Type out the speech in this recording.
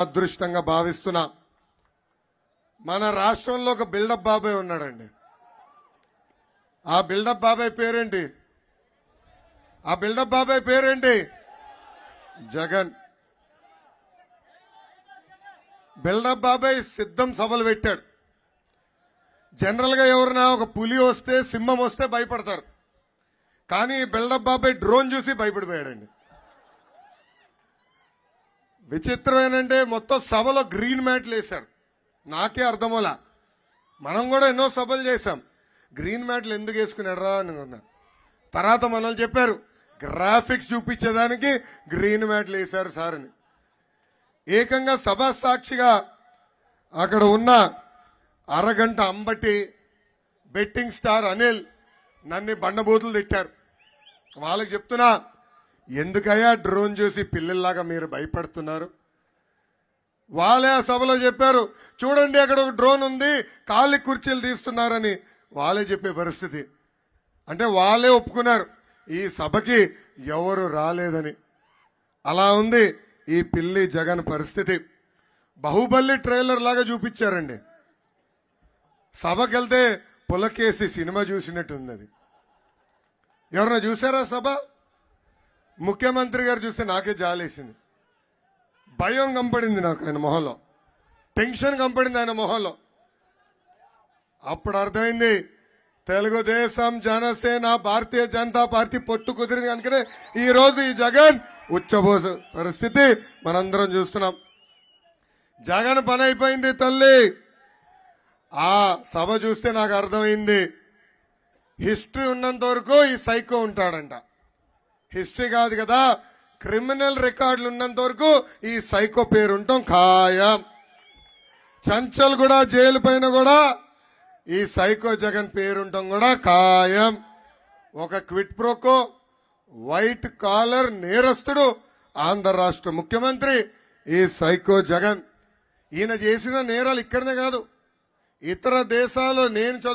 అదృష్టంగా భావిస్తున్నా. మన రాష్ట్రంలో ఒక బిల్డప్ బాబాయ్ ఉన్నాడండి. ఆ బిల్డప్ బాబాయ్ పేరేంటి? ఆ బిల్డప్ బాబాయ్ పేరేంటి? జగన్. బిల్డప్ బాబాయ్ సిద్ధం సభలు పెట్టాడు. జనరల్గా ఎవరైనా ఒక పులి వస్తే సింహం వస్తే భయపడతారు. కానీ బిల్డప్ బాబాయ్ డ్రోన్ చూసి భయపడిపోయాడండి. విచిత్రం ఏంటంటే మొత్తం సభలో గ్రీన్ మ్యాట్లు వేశారు. నాకే అర్థమోలా మనం కూడా ఎన్నో సభలు చేశాం. గ్రీన్ మ్యాట్లు ఎందుకు వేసుకున్నాడరా అని అనుకున్నా తర్వాత మనల్ని చెప్పారు గ్రాఫిక్స్ చూపించేదానికి గ్రీన్ మ్యాట్లు వేశారు సార్ అని. ఏకంగా సభా సాక్షిగా అక్కడ ఉన్న అరగంట అంబటి బెట్టింగ్ స్టార్ అనిల్ నన్ను బండబూతులు తిట్టారు. వాళ్ళకి చెప్తున్నా ఎందుకయ్యా డ్రోన్ చూసి పిల్లల్లాగా మీరు భయపడుతున్నారు? వాళ్ళే ఆ సభలో చెప్పారు చూడండి అక్కడ ఒక డ్రోన్ ఉంది ఖాళీ కుర్చీలు తీస్తున్నారని. వాళ్ళే చెప్పే పరిస్థితి. అంటే వాళ్ళే ఒప్పుకున్నారు ఈ సభకి ఎవరు రాలేదని. అలా ఉంది ఈ పిల్లి జగన్ పరిస్థితి. బాహుబలి ట్రైలర్ లాగా చూపించారండి. సభకి వెళ్తే పులకేసి సినిమా చూసినట్టుంది అది ఎవరన్నా చూసారా సభ? ముఖ్యమంత్రి గారు చూస్తే నాకే జాలేసింది. భయం కంపడింది నాకు ఆయన మొహంలో. టెన్షన్ కంపడింది ఆయన మొహంలో. అప్పుడు అర్థమైంది తెలుగుదేశం జనసేన భారతీయ జనతా పార్టీ పొత్తు కుదిరింది కనుకనే ఈరోజు ఈ జగన్ ఉచ్చబోస పరిస్థితి మనందరం చూస్తున్నాం. జగన్ పని అయిపోయింది తల్లి. ఆ సభ చూస్తే నాకు అర్థమైంది హిస్టరీ ఉన్నంత వరకు ఈ సైకో ఉంటాడంట. హిస్టరీ కాదు కదా. క్రిమినల్ రికార్డులు ఉన్నంత వరకు ఈ సైకో పేరు ఉండటం ఖాయం. చంచల్ కూడా జైలు పైన కూడా ఈ సైకో జగన్ పేరుంటాం కూడా ఖాయం. ఒక క్విట్ ప్రోకో వైట్ కాలర్ నేరస్తుడు ఆంధ్ర రాష్ట్ర ముఖ్యమంత్రి ఈ సైకో జగన్. ఈయన చేసిన నేరాలు ఇక్కడనే కాదు. ఇతర దేశాల్లో నేను చదువు